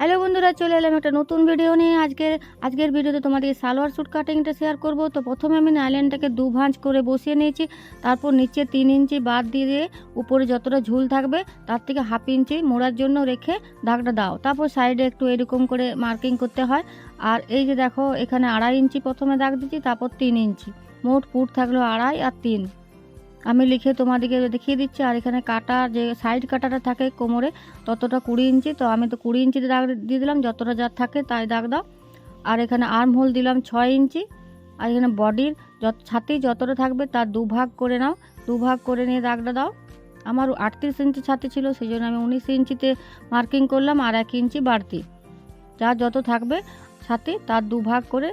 Hello বন্ধুরা, চলে এলাম একটা নতুন ভিডিও নিয়ে। আজকে, আজকের ভিডিওতে তোমাদের সালোয়ার স্যুট কাটিংটা শেয়ার করব। তো প্রথমে আমি নাইল্যান্ডটাকে দু ভাঁজ করে বসিয়ে নিয়েছি। তারপর নিচে তিন ইঞ্চি বাদ দিয়ে দিয়ে উপরে যতটা ঝুল থাকবে, তার থেকে হাফ ইঞ্চি মোড়ার জন্য রেখে দাগটা দাও। তারপর সাইডে একটু এরকম করে মার্কিং করতে হয়। আর এই যে দেখো, এখানে আড়াই ইঞ্চি প্রথমে দাগ দিচ্ছি তারপর তিন ইঞ্চি। মোট ফুট থাকল আড়াই আর তিন। আমি লিখে তোমাদেরকে দেখিয়ে দিচ্ছি, আর এখানে কাটা, যে সাইড কাটাটা থাকে কোমরে, ততটা কুড়ি ইঞ্চি, তো আমি তো কুড়ি ইঞ্চিতে দাগ দিয়ে দিলাম, যতটা যা থাকে তাই দাগ দাও। আর এখানে আর্ম হোল দিলাম ছয় ইঞ্চি, আর এখানে বডির যত, ছাতি যতটা থাকবে তার দুভাগ করে নাও, দুভাগ করে নিয়ে দাগটা দাও। আমার আটত্রিশ ইঞ্চি ছাতি ছিল, সেই জন্য আমি উনিশ ইঞ্চিতে মার্কিং করলাম, আর এক ইঞ্চি বাড়তি। যা যত থাকবে ছাতি, তার দুভাগ করে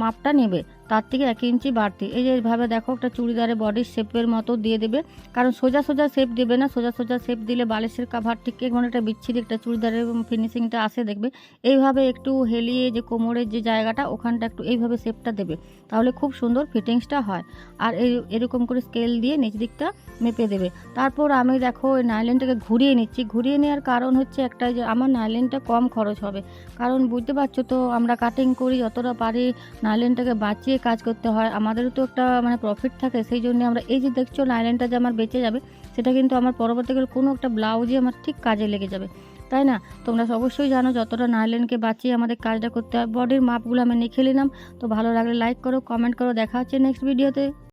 মাপটা নেবে। তার থেকে এক ইঞ্চি বাড়তি। এই যে এইভাবে দেখো একটা চুড়িদারের বডির শেপের মতো দিয়ে দেবে। কারণ সোজা সোজা শেপ দেবে না, সোজা সোজা শেপ দিলে বালিশের কাভার ঠিক কেমন একটা বিচ্ছিরি একটা চুড়িদারের ফিনিশিংটা আসে দেখবে। এইভাবে একটু হেলিয়ে যে কোমরের যে জায়গাটা, ওখানটা একটু এইভাবে শেপটা দেবে। তাহলে খুব সুন্দর ফিটিংসটা হয়। আর এই এরকম করে স্কেল দিয়ে নিচ দিকটা মেপে দেবে। তারপর আমি দেখো ওই নাইলেনটাকে ঘুরিয়ে নিচ্ছি। ঘুরিয়ে নেওয়ার কারণ হচ্ছে একটা যে আমার নাইলেনটা কম খরচ হবে। কারণ বুঝতে পারছ তো, আমরা কাটিং করি, যতটা পারি নাইলেনটাকে বাঁচিয়ে কাজ করতে হয়, আমাদেরও তো একটা মানে প্রফিট থাকে, সেই জন্য আমরা, এই যে দেখছ লাইলাইনটা যে আমার বেঁচে যাবে, সেটা কিন্তু আমার পরবর্তীকালে কোনো একটা ব্লাউজই আমার ঠিক কাজে লেগে যাবে। তাই না? তোমরা অবশ্যই জানো, যতটা নাইলেনকে বাঁচিয়ে আমাদের কাজটা করতে হয় বডির মাপগুলো আমি লিখে নিলাম। তো ভালো লাগলে লাইক করো কমেন্ট করো, দেখা হচ্ছে নেক্সট ভিডিওতে